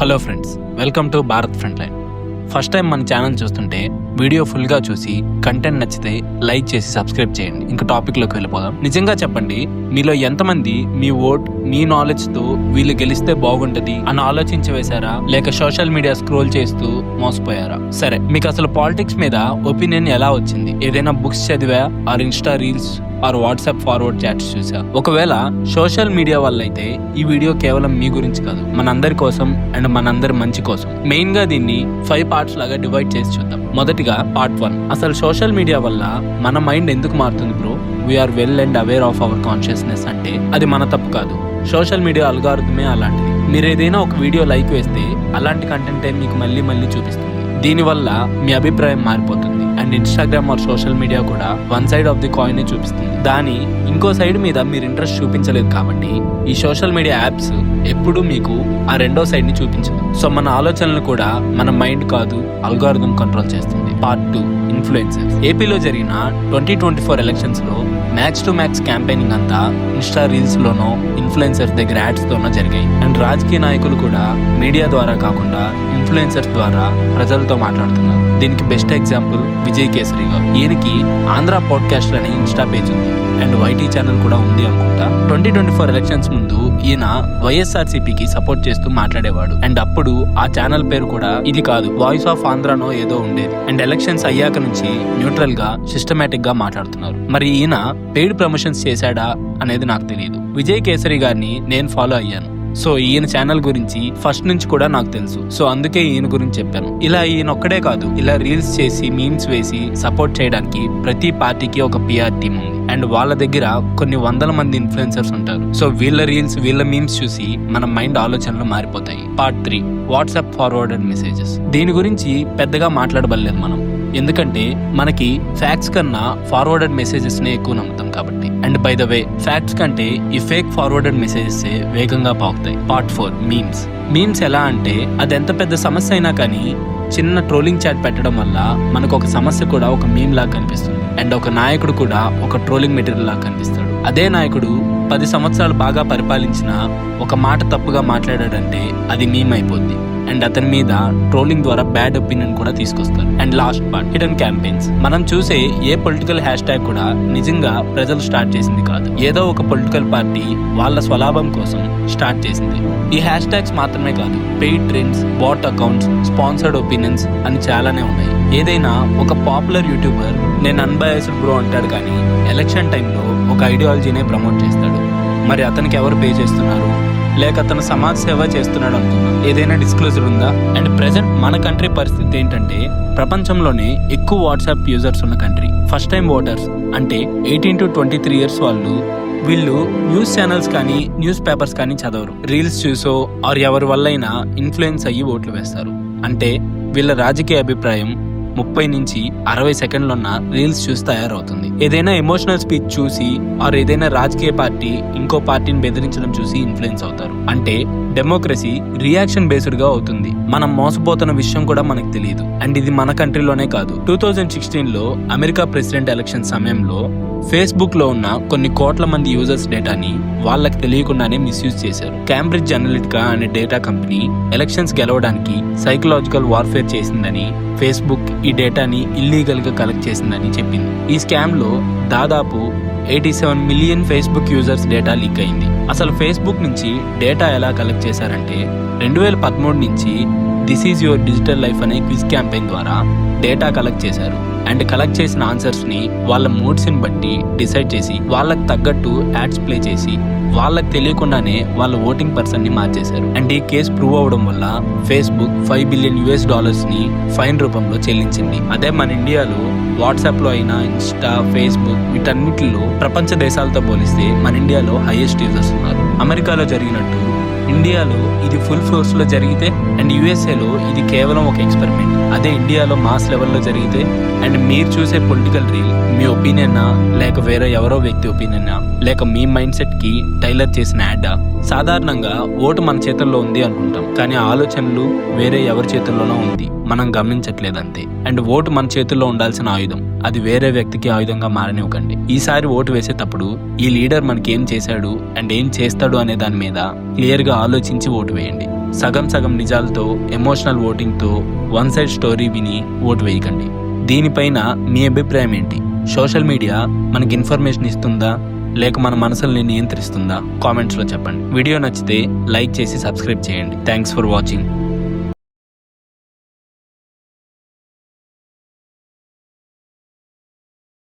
Hello friends welcome to Bharat front line first time మన channel చూస్తుంటే video ఫుల్గా చూసి కంటెంట్ నచ్చితే లైక్ చేసి సబ్స్క్రైబ్ చేయండి. ఇంకా టాపిక్లోకి వెళ్ళిపోదాం. నిజంగా చెప్పండి మీలో ఎంతమంది మీ ఓట్ మీ నాలెడ్జ్తో వీళ్ళు గెలిస్తే బాగుంటది అని ఆలోచించి వేశారా? లేక సోషల్ మీడియా స్క్రోల్ చేస్తూ మోసపోయారా? సరే మీకు అసలు పాలిటిక్స్ మీద ఒపీనియన్ ఎలా వచ్చింది? ఏదైనా బుక్స్ చదివా? Or Insta reels or WhatsApp forward chats చూసా. ఒకవేళ సోషల్ మీడియా వల్ల అయితే ఈ వీడియో కేవలం మీ గురించి కాదు మనందరి కోసం అండ్ మనందరి మంచి కోసం. మెయిన్గా దీన్ని ఫైవ్ పార్ట్స్ లాగా డివైడ్ చేసి చూద్దాం. మొదటిగా పార్ట్ వన్. అసలు సోషల్ మీడియా వల్ల మన మైండ్ ఎందుకు మారుతుంది bro? We are well and aware of our consciousness అంటే అది మన తప్పు కాదు. సోషల్ మీడియా అల్గారిథమే అలాంటిది. మీరు ఏదైనా ఒక వీడియో లైక్ వేస్తే అలాంటి కంటెంటే మీకు మళ్ళీ మళ్ళీ చూపిస్తుంది. దీనివల్ల మీ అభిప్రాయం మారిపోతుంది. And Instagram or social media కూడా one side of the coin చూపిస్తుంది. దాని ఇంకో సైడ్ మీద మీరు ఇంట్రెస్ట్ చూపించలేదు కాబట్టి ఈ సోషల్ మీడియా యాప్స్ ఎప్పుడూ మీకు ఆ రెండో సైడ్ని చూపించదు. సో మన ఆలోచనలు కూడా మన మైండ్ కాదు అల్గారిథం కంట్రోల్ చేస్తుంది. పార్ట్ టూ ఇన్ఫ్లుయెన్సర్స్ ఏపీలో జరిగిన ట్వంటీ ట్వంటీ ఫోర్ ఎలక్షన్స్లో మ్యాక్స్ టు మ్యాక్స్ క్యాంపెయినింగ్ అంతా ఇన్స్టా రీల్స్ లోనో ఇన్ఫ్లుయెన్సర్స్ దగ్గర యాడ్స్ తోనో జరిగాయి. అండ్ రాజకీయ నాయకులు కూడా మీడియా ద్వారా కాకుండా ఇన్ఫ్లుయెన్సర్స్ ద్వారా ప్రజలతో మాట్లాడుతున్నారు. దీనికి బెస్ట్ ఎగ్జాంపుల్ విజయ్ కేసరి గారు. ఈయనకి ఆంధ్ర పాడ్కాస్ట్ అనే ఇన్స్టా పేజ్ ఉంది. అండ్ వైటీ ఛానల్ కూడా ఉంది అనుకుంటా. ట్వంటీ ట్వంటీ ఫోర్ ఎలక్షన్స్ ముందు ఈయన వైఎస్ఆర్సీపీకి సపోర్ట్ చేస్తూ మాట్లాడేవాడు. అండ్ అప్పుడు ఆ ఛానల్ పేరు కూడా ఇది కాదు వాయిస్ ఆఫ్ ఆంధ్రానో ఏదో ఉండేది. అండ్ ఎలక్షన్స్ అయ్యాక నుంచి న్యూట్రల్గా సిస్టమేటిక్గా మాట్లాడుతున్నారు. మరి ఈయన పెయిడ్ ప్రమోషన్స్ చేశాడా అనేది నాకు తెలియదు. విజయ్ కేసరి గారిని నేను ఫాలో అయ్యాను. సో ఈయన ఛానల్ గురించి ఫస్ట్ నుంచి కూడా నాకు తెలుసు. సో అందుకే ఈయన గురించి చెప్పాను. ఇలా ఈయన ఒక్కడే కాదు ఇలా రీల్స్ చేసి మీమ్స్ వేసి సపోర్ట్ చేయడానికి ప్రతి పార్టీకి ఒక పిఆర్ టీం ఉంది. అండ్ వాళ్ళ దగ్గర కొన్ని వందల మంది ఇన్ఫ్లుయెన్సర్స్ ఉంటారు. సో వీళ్ళ రీల్స్ వీళ్ళ మీమ్స్ చూసి మన మైండ్ ఆలోచనలు మారిపోతాయి. Part three WhatsApp forwarded messages దీని గురించి పెద్దగా మాట్లాడబడలేదు మనం. ఎందుకంటే మనకి ఫ్యాక్ట్స్ కన్నా ఫార్వర్డెడ్ మెసేజెస్ నే ఎక్కువ నమ్ముతాం కాబట్టి. And by the way facts కంటే ఈ ఫేక్ ఫార్వర్డెడ్ మెసేజెస్ వేగంగా పాకుతాయి పార్ట్ ఫోర్ మీమ్స్. మీమ్స్ ఎలా అంటే అది ఎంత పెద్ద సమస్య అయినా కానీ చిన్న ట్రోలింగ్ చాట్ పెట్టడం వల్ల మనకు ఒక సమస్య కూడా ఒక మీమ్ లాగా కనిపిస్తుంది. అండ్ ఒక నాయకుడు కూడా ఒక ట్రోలింగ్ మెటీరియల్ లాగా కనిపిస్తాడు. అదే నాయకుడు పది సంవత్సరాలు బాగా పరిపాలించిన ఒక మాట తప్పుగా మాట్లాడాడంటే అది మీమ్ అయిపోద్ది. అండ్ అతని మీద ట్రోలింగ్ ద్వారా బ్యాడ్ ఒపీనియన్ కూడా తీసుకొస్తారు. And last part hidden campaigns. మనం చూసే ఏ పొలిటికల్ హ్యాష్ ట్యాగ్ కూడా నిజంగా ప్రజలు స్టార్ట్ చేసింది కాదు. ఏదో ఒక పొలిటికల్ పార్టీ వాళ్ళ స్వలాభం కోసం స్టార్ట్ చేసింది. ఈ హ్యాష్ ట్యాగ్స్ మాత్రమే కాదు paid trends bot accounts sponsored opinions అని చాలానే ఉన్నాయి. ఏదైనా ఒక పాపులర్ యూట్యూబర్ నేను అన్బయాస్డ్ బ్రో అంటాడు కానీ ఎలక్షన్ టైంలో ఒక ఐడియాలజీనే ప్రమోట్ చేస్తాడు. మరి అతనికి ఎవరు పే చేస్తున్నారు? లేక అతను సమాజ్ సేవ చేస్తున్నాడు అనుకుందాం. ఏదైనా డిస్క్లోజర్ ఉందా? అండ్ ప్రెసెంట్ మన కంట్రీ పరిస్థితి ఏంటంటే ప్రపంచంలోనే ఎక్కువ వాట్సాప్ యూజర్స్ ఉన్న కంట్రీ ఫస్ట్ టైం ఓటర్స్ అంటే eighteen to twenty three years వాళ్ళు వీళ్ళు న్యూస్ ఛానల్స్ కానీ న్యూస్ పేపర్స్ కానీ చదవరు. రీల్స్ చూసో ఆర్ ఎవరి వల్లైనా ఇన్ఫ్లుయెన్స్ అయ్యి ఓట్లు వేస్తారు. అంటే వీళ్ళ రాజకీయ అభిప్రాయం ముప్పై నుంచి అరవై సెకండ్లున్న రీల్స్ చూసి తయారవుతుంది. ఏదైనా ఎమోషనల్ స్పీచ్ చూసి ఆర్ ఏదైనా రాజకీయ పార్టీ ఇంకో పార్టీని బెదిరించడం చూసి ఇన్ఫ్లుయెన్స్ అవుతారు. అంటే డెమోక్రసీ రియాక్షన్ బేస్డ్గా అవుతుంది. మనం మోసపోతున్న విషయం కూడా మనకు తెలియదు అండ్ ఇది మన కంట్రీలోనే కాదు. టూ థౌజండ్ సిక్స్టీన్లో అమెరికా ప్రెసిడెంట్ ఎలక్షన్ సమయంలో ఫేస్బుక్లో ఉన్న కొన్ని కోట్ల మంది యూజర్స్ డేటాని వాళ్ళకి తెలియకుండానే మిస్యూజ్ చేశారు. క్యాంబ్రిడ్జ్ అనలిటికా అనే డేటా కంపెనీ ఎలక్షన్స్ గెలవడానికి సైకలాజికల్ వార్ఫేర్ చేసిందని ఫేస్బుక్ ఈ డేటాని ఇల్లీగల్గా కలెక్ట్ చేసిందని చెప్పింది. ఈ స్కామ్లో దాదాపు eighty seven million Facebook users data leak అయింది. అసలు ఫేస్బుక్ నుంచి డేటా ఎలా కలెక్ట్ చేశారంటే రెండు వేల పదమూడు నుంచి this is your digital life అనే క్విజ్ క్యాంపెయిన్ ద్వారా డేటా కలెక్ట్ చేశారు. అండ్ కలెక్ట్ చేసిన ఆన్సర్స్ని వాళ్ళ మూడ్స్ని బట్టి డిసైడ్ చేసి వాళ్ళకి తగ్గట్టు యాడ్స్ ప్లే చేసి వాళ్ళకి తెలియకుండానే వాళ్ళ ఓటింగ్ పర్సన్ని మార్చేశారు. అండ్ ఈ కేసు ప్రూవ్ అవడం వల్ల ఫేస్బుక్ ఫైవ్ బిలియన్ యుఎస్ డాలర్స్ని ఫైన్ రూపంలో చెల్లించింది. అదే మన ఇండియాలో వాట్సాప్లో అయినా ఇన్స్టా ఫేస్బుక్ వీటన్నిటిలో ప్రపంచ దేశాలతో పోలిస్తే మన ఇండియాలో హైయెస్ట్ యూజర్స్ ఉన్నారు. అమెరికాలో జరిగినట్టు ఇండియాలో ఇది ఫుల్ ఫోర్స్లో జరిగితే అండ్ యుఎస్ఏలో ఇది కేవలం ఒక ఎక్స్పెరిమెంట్ అదే ఇండియాలో మాస్ లెవెల్లో జరిగితే అండ్ మీరు చూసే పొలిటికల్ రీల్ మీ ఒపీనియన్నా లేక వేరే ఎవరో వ్యక్తి ఒపీనియన్నా లేక మీ మైండ్ సెట్కి టైలర్ చేసిన యాడా సాధారణంగా ఓటు మన చేతుల్లో ఉంది అనుకుంటాం. కానీ ఆలోచనలు వేరే ఎవరి చేతుల్లోనో ఉంది. మనం గమనించట్లేదు అంతే. అండ్ ఓటు మన చేతుల్లో ఉండాల్సిన ఆయుధం. అది వేరే వ్యక్తికి ఆయుధంగా మారనివ్వకండి. ఈసారి ఓటు వేసేటప్పుడు ఈ లీడర్ మనకి ఏం చేశాడు అండ్ ఏం చేస్తాడు అనే దాని మీద క్లియర్గా ఆలోచించి ఓటు వేయండి. సగం సగం నిజాలతో ఎమోషనల్ ఓటింగ్తో వన్ సైడ్ స్టోరీ విని ఓటు వేయకండి. దీనిపైన మీ అభిప్రాయం ఏంటి? సోషల్ మీడియా మనకి ఇన్ఫర్మేషన్ ఇస్తుందా? లేక మన మనసుల్ని నియంత్రిస్తుందా? కామెంట్స్లో చెప్పండి. వీడియో నచ్చితే లైక్ చేసి సబ్స్క్రైబ్ చేయండి. Thanks for watching.